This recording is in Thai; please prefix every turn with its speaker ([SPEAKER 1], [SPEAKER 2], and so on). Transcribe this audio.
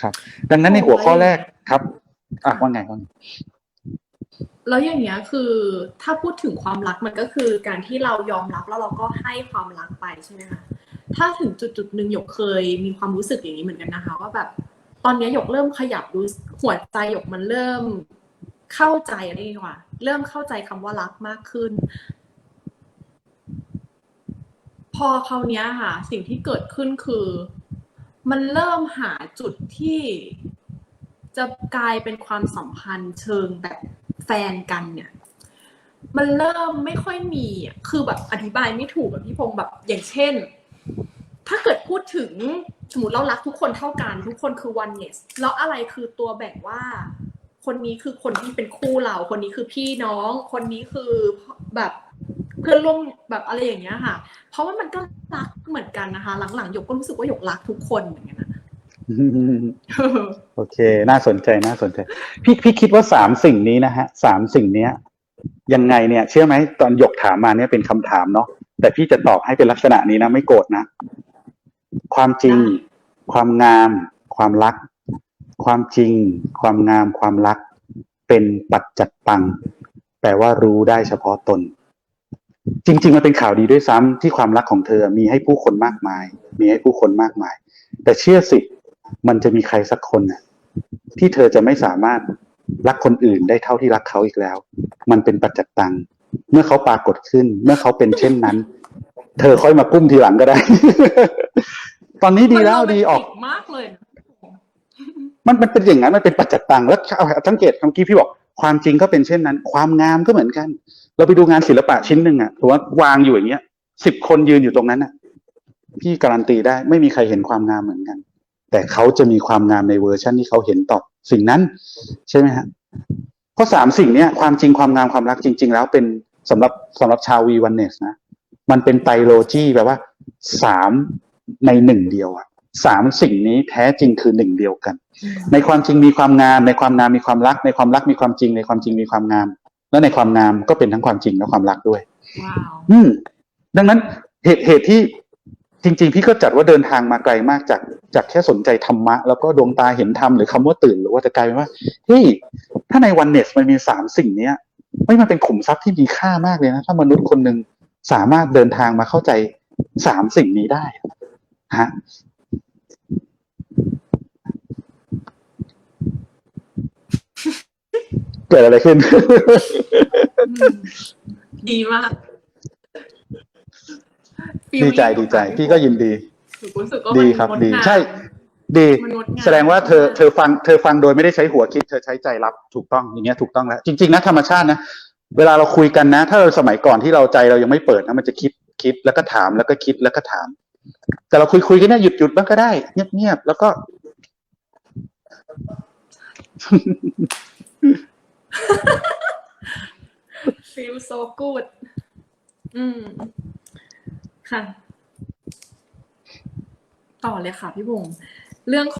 [SPEAKER 1] ครับ ดังนั้นในหัวข้อแรกครับอะว่าไงว่าไง
[SPEAKER 2] แล้วอย่างเงี้ยคือถ้าพูดถึงความรักมันก็คือการที่เรายอมรับแล้วเราก็ให้ความรักไปใช่ไหมคะถ้าถึงจุดจุดๆหนึ่งหยกเคยมีความรู้สึกอย่างนี้เหมือนกันนะคะว่าแบบตอนเนี้ยหยกเริ่มขยับรู้หัวใจหยกมันเริ่มเข้าใจอะไรดีกว่า เริ่มเข้าใจคำว่ารักมากขึ้น พอคราวเนี้ยค่ะ สิ่งที่เกิดขึ้นคือ มันเริ่มหาจุดที่จะกลายเป็นความสัมพันธ์เชิงแบบแฟนกันเนี่ย มันเริ่มไม่ค่อยมีคือแบบอธิบายไม่ถูกแบบพี่พงษ์แบบอย่างเช่น ถ้าเกิดพูดถึงสมมติเรารักทุกคนเท่ากัน ทุกคนคือ oneness แล้วอะไรคือตัวแบ่งว่า คนนี้คือคนที่เป็นคู่เรา คนนี้คือพี่น้อง คนนี้คือแบบ เพื่อนร่วมแบบอะไรอย่างเงี้ยค่ะ เพราะว่ามันก็รักเหมือนกันนะคะ หลังๆหยกก็รู้สึกว่าหยกรักทุกคนเหมือนกันนะ
[SPEAKER 1] โอเค น่าสนใจน่าสนใจ พี่พี่คิดว่าสามสิ่งนี้นะฮะสามสิ่งเนี้ย ยังไงเนี่ย เชื่อไหมตอนหยกถามมาเนี่ยเป็นคำถามเนาะแต่พี่จะตอบให้เป็นลักษณะนี้นะไม่โกรธนะ ความจริง ความงาม ความรัก ความจริง ความงามความรัก เป็นปัจจัตตังแปลว่ารู้ได้เฉพาะตน จริง ๆ มันเป็นข่าวดีด้วยซ้ำที่ความรักของเธอมีให้ผู้คนมากมาย มีให้ผู้คนมากมาย แต่เชื่อสิมันจะมีใครสักคนน่ะที่เธอจะไม่สามารถรักคนอื่นได้เท่าที่รักเขาอีกแล้ว มันเป็นปัจจัตตัง เมื่อเขาปรากฏขึ้น เมื่อเขาเป็นเช่นนั้น เธอค่อยมากุ้มทีหลังก็ได้ ตอนนี้ดีแล้วดีออก
[SPEAKER 2] มันโรแมนติมากเลยนะ
[SPEAKER 1] มันมันเป็นอย่างนั้นมันเป็นปัจจัตตัง แล้วสังเกตเมื่อกี้พี่บอก ความจริงก็เป็นเช่นนั้น ความงามก็เหมือนกัน เราไปดูงานศิลปะชิ้นหนึ่งอะถือว่าวางอยู่อย่างเงี้ยสิบคนยืนอยู่ตรงนั้นอะพี่การันตีได้ไม่มีใครเห็นความงามเหมือนกัน แต่เขาจะมีความงามในเวอร์ชันที่เขาเห็นต่อสิ่งนั้น ใช่ไหมฮะเพราะสามสิ่งเนี้ยความจริงความงามความรักจริง ๆ แล้วเป็นสำหรับสำหรับชาววีวันเนสนะมันเป็นไตรโลจีแปลว่าสามในหนึ่งเดียวอะสามสิ่งนี้แท้จริงคือหนึ่งเดียวกัน ในความจริงมีความงาม ในความงามมีความรัก ในความรักมีความจริง ในความจริงมีความงาม และในความงามก็เป็นทั้งความจริงและความรักด้วย
[SPEAKER 2] ว้าว
[SPEAKER 1] อืม ดังนั้นเหตุเหตุที่จริง ๆ พี่ก็จัดว่าเดินทางมาไกลมากจากจากแค่สนใจธรรมะ แล้วก็ดวงตาเห็นธรรมหรือคำว่าตื่น หรือว่าจะกลายเป็นว่าเฮ้ยถ้าในวันเนสมันมีสามสิ่งเนี้ยไม่มันเป็นขุมทรัพย์ที่มีค่ามากเลยนะ ถ้ามนุษย์คนหนึ่งสามารถเดินทางมาเข้าใจสามสิ่งนี้ได้ฮะ กิดอะไรขึ้น
[SPEAKER 2] ดีมาก
[SPEAKER 1] ดีใจดีใจ พี่ก็ยินดี
[SPEAKER 2] หนูรู้สึกว่า
[SPEAKER 1] ดี
[SPEAKER 2] มัน
[SPEAKER 1] ครับ
[SPEAKER 2] ง
[SPEAKER 1] ดี
[SPEAKER 2] งาม
[SPEAKER 1] ใช่ ดี
[SPEAKER 2] มันงดงาม
[SPEAKER 1] แสดงว่าเธอเธอฟังเธอฟังโดยไม่ได้ใช้หัวคิด เธอใช้ใจรับถูกต้องอย่างเงี้ยถูกต้องแล้ว จริง ๆ นะธรรมชาตินะ เวลาเราคุยกันนะ ถ้าเราสมัยก่อนที่เราใจเรายังไม่เปิดนะมันจะคิดคิดแล้วก็ถามแล้วก็คิดแล้วก็ถาม แต่เราคุยคุยกันเนี่ยหยุดหยุดบ้างก็ได้เงียบเงียบแล้วก็
[SPEAKER 2] ฟีล so good อืม ค่ะ ต่อเลยค่ะพี่บงเรื่อง